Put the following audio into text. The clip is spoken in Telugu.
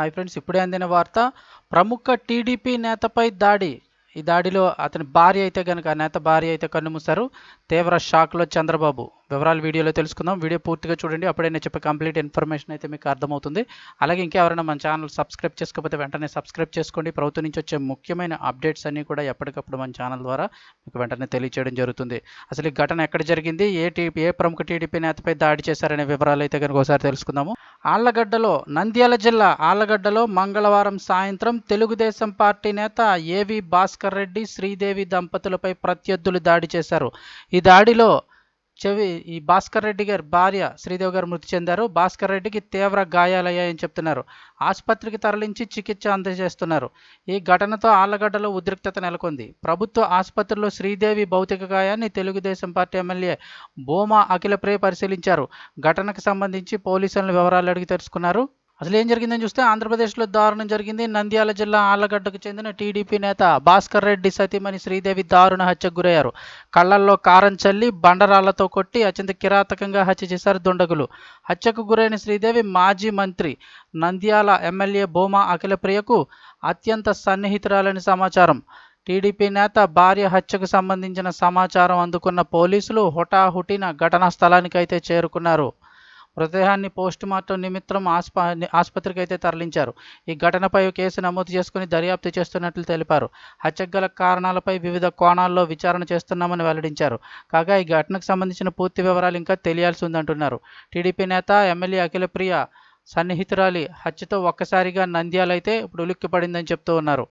హాయ్ ఫ్రెండ్స్ ఇప్పుడే అందిన వార్త ప్రముఖ టీడీపీ నేతపై దాడి. ఈ దాడిలో అతని భార్య అయితే కనుక ఆ నేత భార్య అయితే కన్నుమూశారు తీవ్ర షాక్లో చంద్రబాబు. వివరాలు వీడియోలో తెలుసుకుందాం. వీడియో పూర్తిగా చూడండి. అప్పుడే నేను చెప్పే కంప్లీట్ ఇన్ఫర్మేషన్ అయితే మీకు అర్థమవుతుంది. అలాగే ఇంకెవరైనా మన ఛానల్ సబ్స్క్రైబ్ చేసుకోకపోతే వెంటనే సబ్స్క్రైబ్ చేసుకోండి. ప్రభుత్వం నుంచి వచ్చే ముఖ్యమైన అప్డేట్స్ అన్నీ కూడా ఎప్పటికప్పుడు మన ఛానల్ ద్వారా మీకు వెంటనే తెలియచేయడం జరుగుతుంది. అసలు ఈ ఘటన ఎక్కడ జరిగింది? ఏ టీపీ ఏ ప్రముఖ టీడీపీ నేతపై దాడి చేశారనే వివరాలు అయితే కనుక ఒకసారి తెలుసుకుందాము. ఆళ్ళగడ్డలో నంద్యాల జిల్లా ఆళ్ళగడ్డలో మంగళవారం సాయంత్రం తెలుగుదేశం పార్టీ నేత ఏవి భాస్కర్ రెడ్డి శ్రీదేవి దంపతులపై ప్రత్యర్థులు దాడి చేశారు. ఈ దాడిలో చెవి ఈ భాస్కర్ రెడ్డి గారి భార్య శ్రీదేవి గారు మృతి చెందారు. భాస్కర్ రెడ్డికి తీవ్ర గాయాలయ్యాయని చెప్తున్నారు. ఆసుపత్రికి తరలించి చికిత్స అందజేస్తున్నారు. ఈ ఘటనతో ఆళ్ళగడ్డలో ఉద్రిక్తత నెలకొంది. ప్రభుత్వ ఆసుపత్రిలో శ్రీదేవి భౌతిక గాయాన్ని తెలుగుదేశం పార్టీ ఎమ్మెల్యే భూమా అఖిలప్రియ పరిశీలించారు. ఘటనకు సంబంధించి పోలీసులను వివరాలు అడిగి తెలుసుకున్నారు. అసలు ఏం జరిగిందని చూస్తే ఆంధ్రప్రదేశ్లో దారుణం జరిగింది. నంద్యాల జిల్లా ఆళ్ళగడ్డకు చెందిన టీడీపీ నేత భాస్కర్ రెడ్డి సతీమణి శ్రీదేవి దారుణ హత్యకు గురయ్యారు. కళ్ళల్లో కారం చల్లి బండరాళ్ళతో కొట్టి అత్యంత కిరాతకంగా హత్య చేశారు దుండగులు. హత్యకు గురైన శ్రీదేవి మాజీ మంత్రి. నంద్యాల ఎమ్మెల్యే భూమా అఖిలప్రియకు అత్యంత సన్నిహితురాలని సమాచారం. టీడీపీ నేత భార్య హత్యకు సంబంధించిన సమాచారం అందుకున్న పోలీసులు హుటాహుటిన ఘటనా స్థలానికి అయితే చేరుకున్నారు. మృతదేహాన్ని పోస్టుమార్టం నిమిత్తం ఆస్ప ఆసుపత్రికి అయితే తరలించారు. ఈ ఘటనపై కేసు నమోదు చేసుకుని దర్యాప్తు చేస్తున్నట్లు తెలిపారు. హత్యకు గల కారణాలపై వివిధ కోణాల్లో విచారణ చేస్తున్నామని వెల్లడించారు. కాగా ఈ ఘటనకు సంబంధించిన పూర్తి వివరాలు ఇంకా తెలియాల్సి ఉందంటున్నారు. టీడీపీ నేత ఎమ్మెల్యే అఖిలప్రియ సన్నిహితురాలి హత్యతో ఒక్కసారిగా నంద్యాలైతే ఇప్పుడు ఉలిక్కిపడిందని చెప్తూ ఉన్నారు.